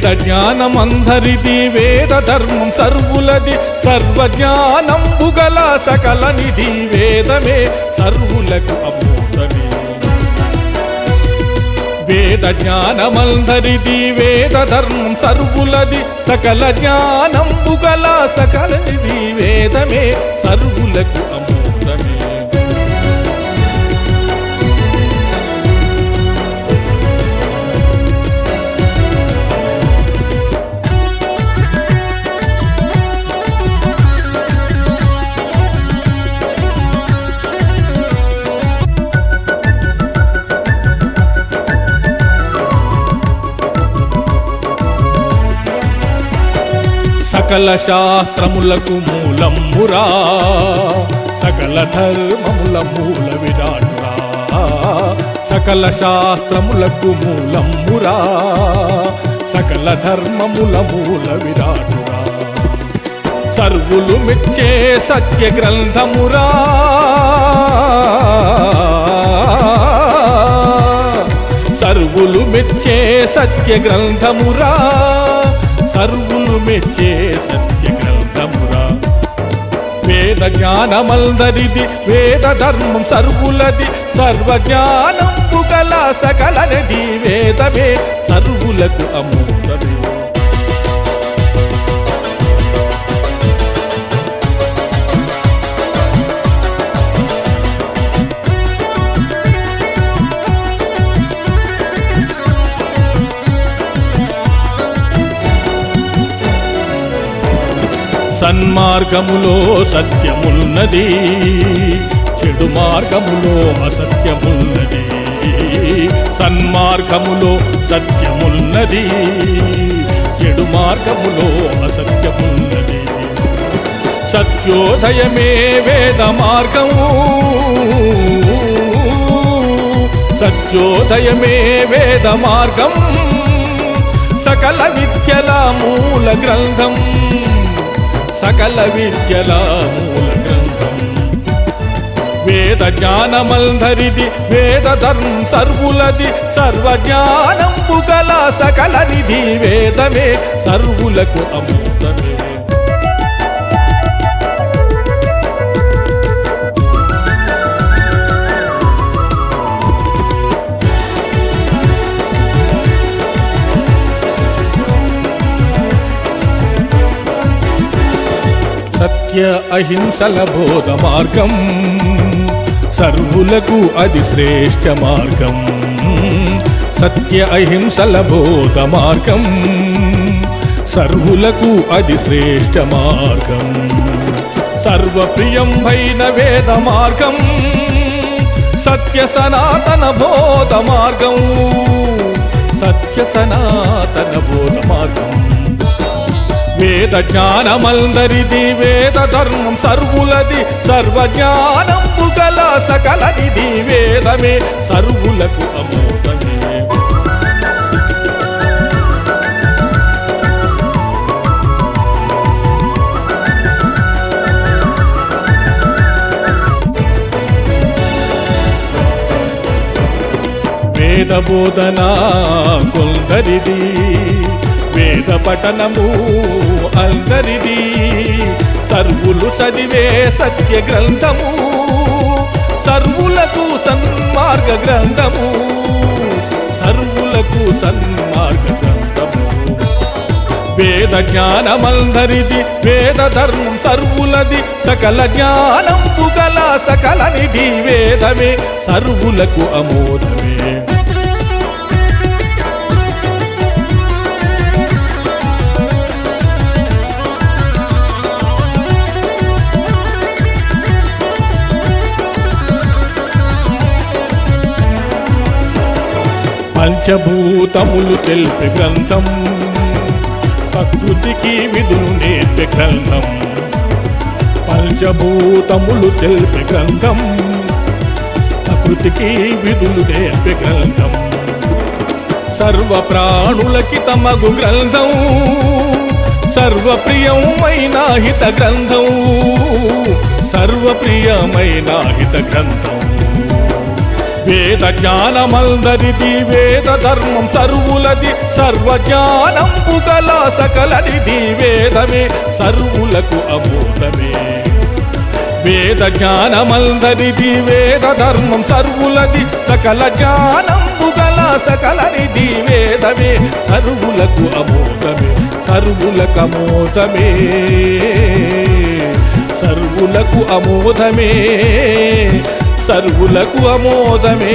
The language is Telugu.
వేద జ్ఞానమందరిది వేద ధర్మం సర్వులది సర్వజ్ఞానంబు గల సకల నిధి వేదమే సర్వులకు అమూతమే వేద జ్ఞానమందరిది వేద ధర్మం సర్వులది సకల జ్ఞానం గల సకల నిధి వేదమే సర్వులకు అమూతమే సకల శాస్త్రములకు మూలమురా. సకల ధర్మముల మూల విరాటురా. సకల శాస్త్రములకు మూలమురా. సకల ధర్మముల మూల విరాటురా. సర్వులు మిచ్చే సత్య గ్రంథమురా. సర్వులు మెచ్చే సత్య గ్రంథమురా. సర్వు మెచ్చే సత్య గ్రంథమురా. వేద జ్ఞానమల్దరిది వేద ధర్మం సర్వులది సర్వ జ్ఞానంబు గల సకలనది వేదమే. సర్వులకు అమూలమే సన్మార్గములో సత్యమున్నది చెడు మార్గములో అసత్యమున్నది. సన్మార్గములో సత్యమున్నది చెడు మార్గములో అసత్యమున్నది. సత్యోదయమే వేద మార్గము సత్యోదయమే వేద మార్గం సకల విద్యల మూల గ్రంథం. సకల విద్యల మూల గ్రంథం వేద జ్ఞానమల్ధరిది వేద ధర్మం సర్వులది సర్వ జ్ఞానంబు గల సకల నిధి వేదమే సర్వులకు అమృతమే. సత్య అహింసల బోధ మార్గం సర్వులకు అది శ్రేష్ఠ మార్గం. సత్య అహింసల బోధ మార్గం సర్వులకు అది శ్రేష్ఠ మార్గం. సర్వప్రియం వైన వేద మార్గం సత్య సనాతన బోధ మార్గం సత్య సనాతన బోధ మార్గం వేద జ్ఞానమందరిది వేద ధర్మం సర్వులది సర్వజ్ఞానంబు గల సకలనిది వేదమే సర్వులకు అమోదమే వేద బోధన కొందరిది వేద పఠనము అందరిది. సర్వులు చదివే సత్య గ్రంథము సర్వులకు సన్మార్గ గ్రంథము సర్వులకు సన్మార్గ గ్రంథము. వేద జ్ఞానమందరిది వేద ధర్మం సర్వులది సకల జ్ఞానం పుగల సకల నిధి వేదమే సర్వులకు అమోదమే పంచభూతములు తెలిపి గ్రంథం. ప్రకృతికి విధులు నేర్పి గ్రంథం. పంచభూతములు తెలిపి గ్రంథం. ప్రకృతికి విధులు నేర్పి గ్రంథం. సర్వ ప్రాణులకి తమగు గ్రంథం. సర్వప్రియమైన హిత గ్రంథం. సర్వప్రియమైన హిత గ్రంథం. వేద జ్ఞానమందరిది వేద ధర్మం సర్వులది సర్వ జ్ఞానంపు గల సకలనిది వేదమే సర్వులకు అమూతమే. వేద జ్ఞానమందరిది వేద ధర్మం సర్వులది సకల జ్ఞానం పుగల సకలనిది వేదమే సర్వులకు అమోదమే సర్వులకు అమోదమే సర్వులకు అమోదమే సర్వులకు అమోదమే